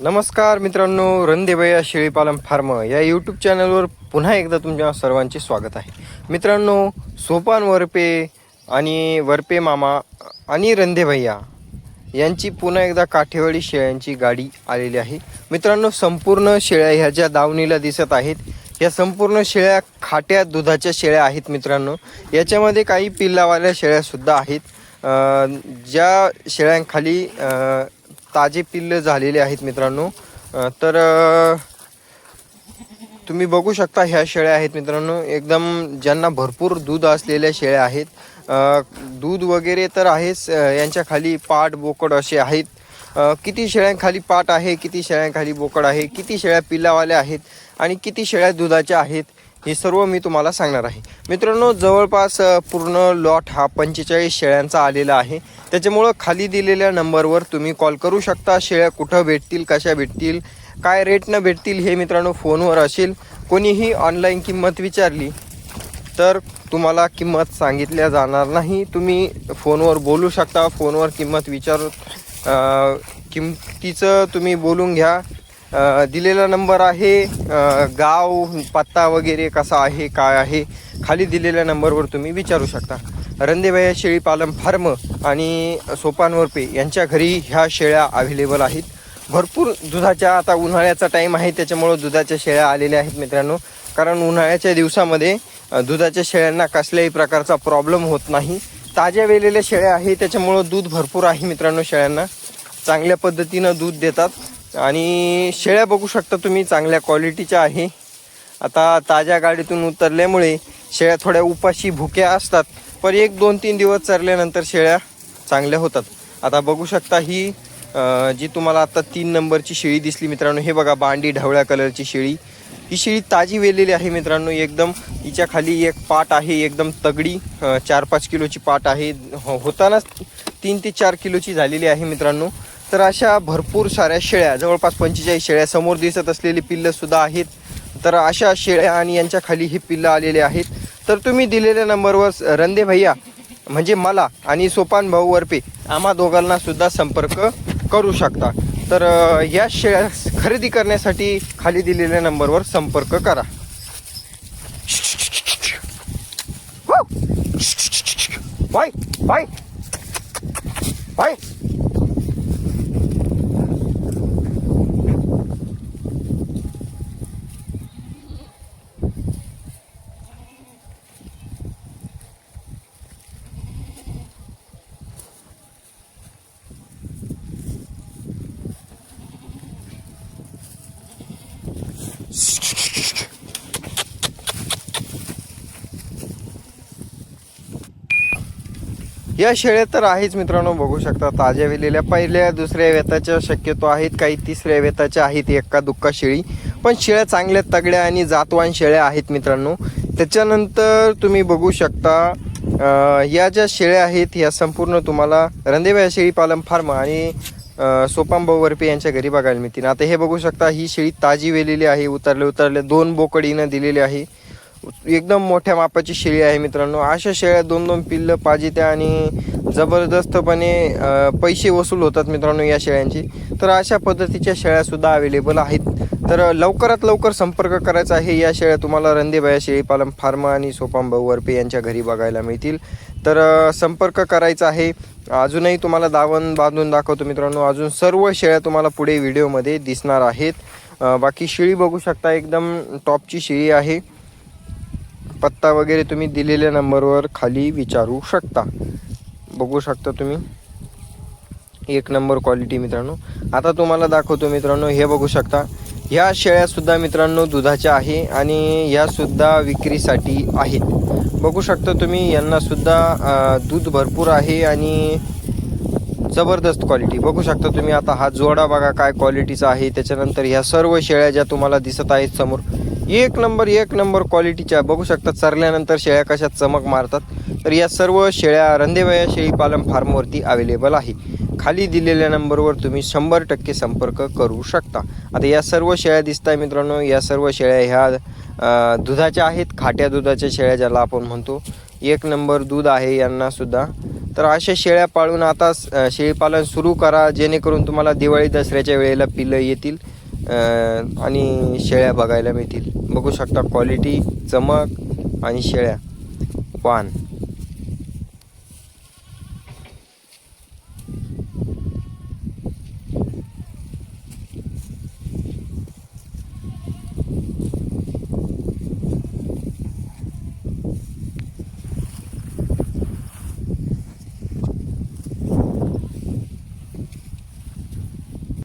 नमस्कार मित्रांनो रणदेवया शेळीपालन फार्म या यूट्यूब चॅनलवर पुन्हा एकदा तुमच्या सर्वांचे स्वागत आहे. मित्रांनो सोपान वरपे आणि वरपे मामा आणि रणदेभैया यांची पुन्हा एकदा काठेवाडी शेळ्यांची गाडी आलेली आहे. मित्रांनो संपूर्ण शेळ्या ह्या ज्या दावणीला दिसत आहेत या संपूर्ण शेळ्या खाट्या दुधाच्या शेळ्या आहेत मित्रांनो. याच्यामध्ये काही पिल्लावाल्या शेळ्यासुद्धा आहेत. ज्या शेळ्यांखाली ताजे पिल्ल झालेले आहेत मित्रांनो. तर तुम्ही बघू शकता ह्या शेळ्या आहेत मित्रांनो. एकदम ज्यांना भरपूर दूध असलेल्या शेळ्या आहेत. दूध वगैरे तर आहेच. यांच्या खाली पाट बोकड असे आहेत. किती शेळ्यांखाली पाट आहे किती शेळ्यांखाली बोकड आहे किती शेळ्या पिल्लावाल्या आहेत आणि किती शेळ्या दुधाच्या आहेत हे सर्व मी तुम्हाला सांगणार आहे. मित्रांनो जवळपास पूर्ण लॉट हा पंचेचाळीस शेळ्यांचा आलेला आहे. त्याच्यामुळं खाली दिलेल्या नंबरवर तुम्ही कॉल करू शकता. शेळ्या कुठं भेटतील कशा भेटतील काय रेटनं भेटतील हे मित्रांनो फोनवर असेल. कोणीही ऑनलाईन किंमत विचारली तर तुम्हाला किंमत सांगितल्या जाणार नाही. तुम्ही फोनवर बोलू शकता. फोनवर किंमत विचार किंमतीचं तुम्ही बोलून घ्या. दिलेला नंबर आहे. गाव पत्ता वगैरे कसा आहे काय आहे खाली दिलेल्या नंबरवर तुम्ही विचारू शकता. रणदेबाई शेळी पालन फार्म आणि सोपानवरपे यांच्या घरी ह्या शेळ्या अवेलेबल आहेत. भरपूर दुधाच्या आता उन्हाळ्याचा टाईम आहे त्याच्यामुळं दुधाच्या शेळ्या आलेल्या आहेत मित्रांनो. कारण उन्हाळ्याच्या दिवसामध्ये दुधाच्या शेळ्यांना कसल्याही प्रकारचा प्रॉब्लेम होत नाही. ताज्या वेलेल्या शेळ्या आहे त्याच्यामुळं दूध भरपूर आहे मित्रांनो शेळ्यांना. चांगल्या पद्धतीनं दूध देतात. आणि शेळ्या बघू शकता तुम्ही चांगल्या क्वालिटीच्या आहे. आता ताज्या गाडीतून उतरल्यामुळे शेळ्या थोड्या उपाशी भुक्या असतात पण एक दोन तीन दिवस चरल्यानंतर शेळ्या चांगल्या होतात. आता बघू शकता ही जी तुम्हाला आता तीन नंबरची शेळी दिसली मित्रांनो हे बघा बांडी ढवळ्या कलरची शेळी. ही शेळी ताजी वेलेली आहे मित्रांनो एकदम हिच्या खाली एक पाट आहे एकदम तगडी चार पाच किलोची पाट आहे. हो- होतानाच तीन ते चार किलोची झालेली आहे मित्रांनो. तर अशा भरपूर साऱ्या शेळ्या जवळपास पंचेचाळीस शेळ्या समोर दिसत असलेली पिल्लंसुद्धा आहेत. तर अशा शेळ्या आणि यांच्या खाली ही पिल्लं आलेले आहेत. तर तुम्ही दिलेल्या नंबरवर रंदे भैया म्हणजे मला आणि सोपान भाऊ वरपे आम्हा दोघांना सुद्धा संपर्क करू शकता. तर या शेळ्या खरेदी करण्यासाठी खाली दिलेल्या नंबरवर संपर्क करा. बाय बाय बाय या शेळ्या तर आहेच मित्रांनो बघू शकता ताज्या वेलेल्या पहिल्या दुसऱ्या वेताच्या शक्यतो आहेत काही तिसऱ्या वेताच्या आहेत एक्का दुक्का शेळी पण शेळ्या चांगल्या तगड्या आणि जातवान शेळ्या आहेत मित्रांनो. त्याच्यानंतर तुम्ही बघू शकता या ज्या शेळ्या आहेत या संपूर्ण तुम्हाला रंदेव्या शेळी पालन फार्म आणि अं, सोपांभाऊ वरपे यांच्या घरी बघायला मिळतील. आता हे बघू शकता ही शेळी ताजी वेलेली आहे उतरले उतरले दोन बोकडीनं दिलेली आहे. एकदम मोठ्या मापाची शेळी आहे मित्रांनो. अशा शेळ्या दोन दोन पिल्लं पाहिजे त्या आणि जबरदस्तपणे पैसे वसूल होतात मित्रांनो या शेळ्यांची. तर अशा पद्धतीच्या शेळ्यासुद्धा अवेलेबल आहेत. तर लवकरात लवकर संपर्क करायचा आहे. या शेळ्या तुम्हाला रंदेबाया शेळीपालन फार्म आणि सोपांभाऊ वरपे यांच्या घरी बघायला मिळतील. तर संपर्क करायचा आहे. अजूनही तुम्हाला दावण बांधून दाखवतो मित्रांनो. अजून सर्व शेळ्या तुम्हाला पुढे व्हिडिओमध्ये दिसणार आहेत. बाकी शेळी बघू शकता. एकदम टॉपची शेळी आहे. पत्ता वगैरे तुम्ही दिलेल्या नंबरवर खाली विचारू शकता. बघू शकता तुम्ही. एक नंबर क्वालिटी मित्रांनो. आता तुम्हाला दाखवतो मित्रांनो हे बघू शकता. ह्या शेळ्यासुद्धा मित्रांनो दुधाच्या आहे आणि ह्यासुद्धा विक्रीसाठी आहेत. बघू शकता तुम्ही यांनासुद्धा दूध भरपूर आहे आणि जबरदस्त क्वालिटी बघू शकता तुम्ही आता हा जोडा बघा काय क्वालिटीचा आहे. त्याच्यानंतर ह्या सर्व शेळ्या ज्या तुम्हाला दिसत आहेत समोर एक नंबर एक नंबर क्वालिटीच्या बघू शकता चरल्यानंतर शेळ्या कशा चमक मारतात? तर या सर्व शेळ्या रंधेवया शेळीपालन फार्मवरती अवेलेबल आहे. खाली दिलेल्या नंबरवर तुम्ही शंभर टक्के संपर्क करू शकता. आता या सर्व शेळ्या दिसत आहे मित्रांनो. या सर्व शेळ्या ह्या दुधाच्या आहेत. खाट्या दुधाच्या शेळ्या ज्याला आपण म्हणतो. एक नंबर दूध आहे यांनासुद्धा तर अशा शेळ्या पाळून आता शेळीपालन सुरू करा. जेणेकरून तुम्हाला दिवाळी दसऱ्याच्या वेळेला पिलं येतील. आणि शेळ्या बघायला मिळतील. बघू शकता क्वालिटी चमक आणि शेळ्या. वान.